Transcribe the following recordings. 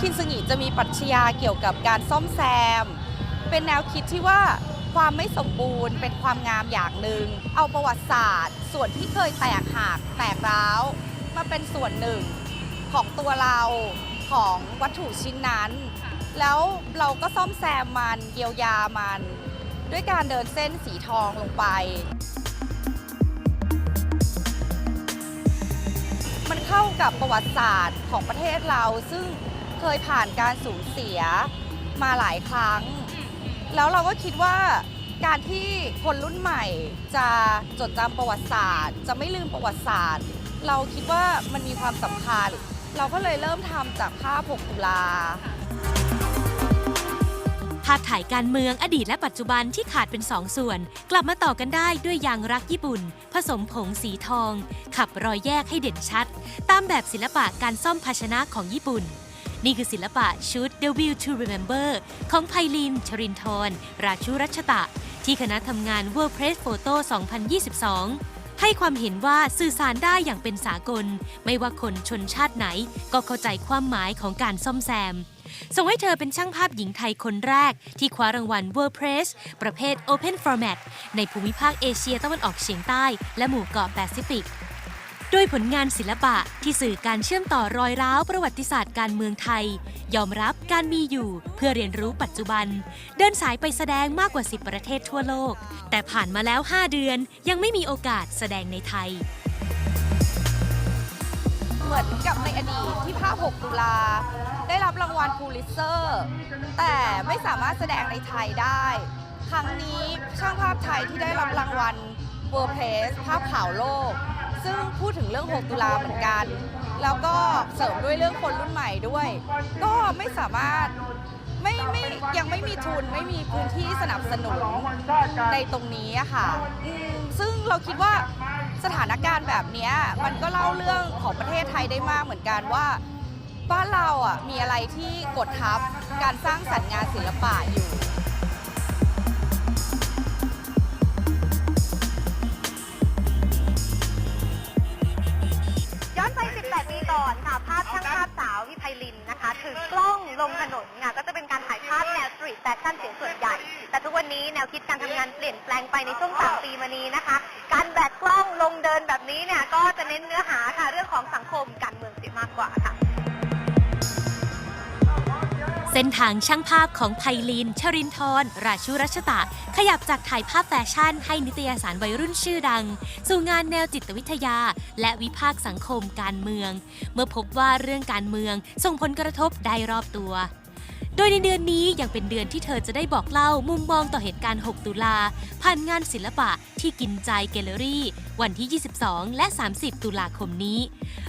คินซึงิจะมีปรัชญาเกี่ยวกับการซ่อมแซม เป็นแนวคิดที่ว่าความไม่สมบูรณ์ เป็นความงามอย่างหนึ่ง เอาประวัติศาสตร์ ส่วนที่เคยแตกหักแตกร้าวมาเป็นส่วนหนึ่งของตัวเราของวัตถุชิ้นนั้น แล้วเราก็ซ่อมแซมมันเยียวยามัน ด้วยการเดินเส้นสีทองลงไป มันเข้ากับประวัติศาสตร์ของประเทศเราซึ่ง เคยผ่านการสูญเสียมาหลายครั้ง แล้วเราก็คิดว่าการที่คนรุ่นใหม่จะจดจำประวัติศาสตร์ จะไม่ลืมประวัติศาสตร์ เราคิดว่ามันมีความสำคัญ เราก็เลยเริ่มทำจากภาพ 6 ตุลาภาพถ่ายการเมืองอดีตและปัจจุบันที่ขาดเป็นสองส่วน กลับมาต่อกันได้ด้วยยางรักญี่ปุ่น ผสมผงสีทอง ขับรอยแยกให้เด่นชัด ตามแบบศิลปะการซ่อมภาชนะของญี่ปุ่น นี่คือศิลปะชุด The Will to Remember ของไพลิน ชรินทรราชุรัชตะ ที่คณะทำงาน World Press Photo 2022 ให้ความเห็นว่าสื่อสารได้อย่างเป็นสากล ไม่ว่าคนชนชาติไหน ก็เข้าใจความหมายของการซ่อมแซม ส่งให้เธอเป็นช่างภาพหญิงไทยคนแรก ที่คว้ารางวัล World Press ประเภท Open Format ในภูมิภาคเอเชียตะวันออกเฉียงใต้ และหมู่เกาะแปซิฟิก โดยผลงานศิลปะที่สื่อการเชื่อมต่อรอยร้าวประวัติศาสตร์การเมืองไทย ยอมรับการมีอยู่เพื่อเรียนรู้ปัจจุบัน เดินสายไปแสดงมากกว่า 10 ประเทศทั่วโลก แต่ผ่านมาแล้ว 5 เดือนยังไม่มีโอกาสแสดงในไทย เหมือนกับในอดีตที่ภาพ6ตุลาได้รับรางวัลพูลิเซอร์ แต่ไม่สามารถแสดงในไทยได้ ครั้งนี้ช่างภาพไทยที่ได้รับรางวัล World Press ภาพข่าวโลก ซึ่งพูดถึงเรื่อง 6 ตุลาเหมือนกัน แล้วก็เสริมด้วยเรื่องคนรุ่นใหม่ด้วย ก็ไม่สามารถไม่ไม่ยังไม่มีทุนไม่มีพื้นที่สนับสนุนในตรงนี้อะค่ะ ซึ่งเราคิดว่าสถานการณ์แบบนี้มันก็เล่าเรื่องของประเทศไทยได้มากเหมือนกันว่าบ้านเราอะมีอะไรที่กดทับการสร้างสรรค์งานศิลปะอยู่ ลงถนนค่ะก็จะเป็นการถ่ายภาพแนวสตรีทแฟชั่นเสียส่วนใหญ่ แต่ทุกวันนี้แนวคิดการทำงานเปลี่ยนแปลงไปในช่วง 3 ปีมานี้นะคะ การแบกกล้องลงเดินแบบนี้เนี่ยก็จะเน้นเนื้อหาค่ะเรื่องของสังคมการเมืองเสียมากกว่าค่ะ เส้นทางช่างภาพของไพลิน ชรินทรราชุรัชตะ ขยับจากถ่ายภาพแฟชั่นให้นิตยสารวัยรุ่นชื่อดัง สู่งานแนวจิตวิทยา และวิพากษ์สังคมการเมือง เมื่อพบว่าเรื่องการเมืองส่งผลกระทบได้รอบตัว โดยในเดือนนี้ยังเป็นเดือนที่เธอจะได้บอกเล่ามุมมองต่อเหตุการณ์ 6 ตุลา ผ่านงานศิลปะที่กินใจแกลเลอรี่ วันที่ 22 และ 30 ตุลาคมนี้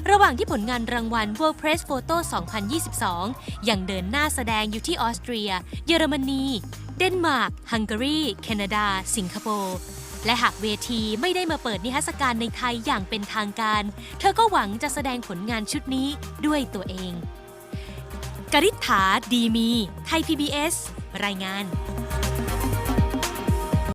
ระหว่างที่ผลงานรางวัล World Press Photo 2022 ยังเดินหน้าแสดงอยู่ที่ออสเตรีย เยอรมนี เดนมาร์ก ฮังการี แคนาดา สิงคโปร์และหากเวทีไม่ได้มาเปิดนิทรรศการในไทยอย่างเป็นทางการ เธอก็หวังจะแสดงผลงานชุดนี้ด้วยตัวเอง กริษฐาดีมี ไทย PBS รายงาน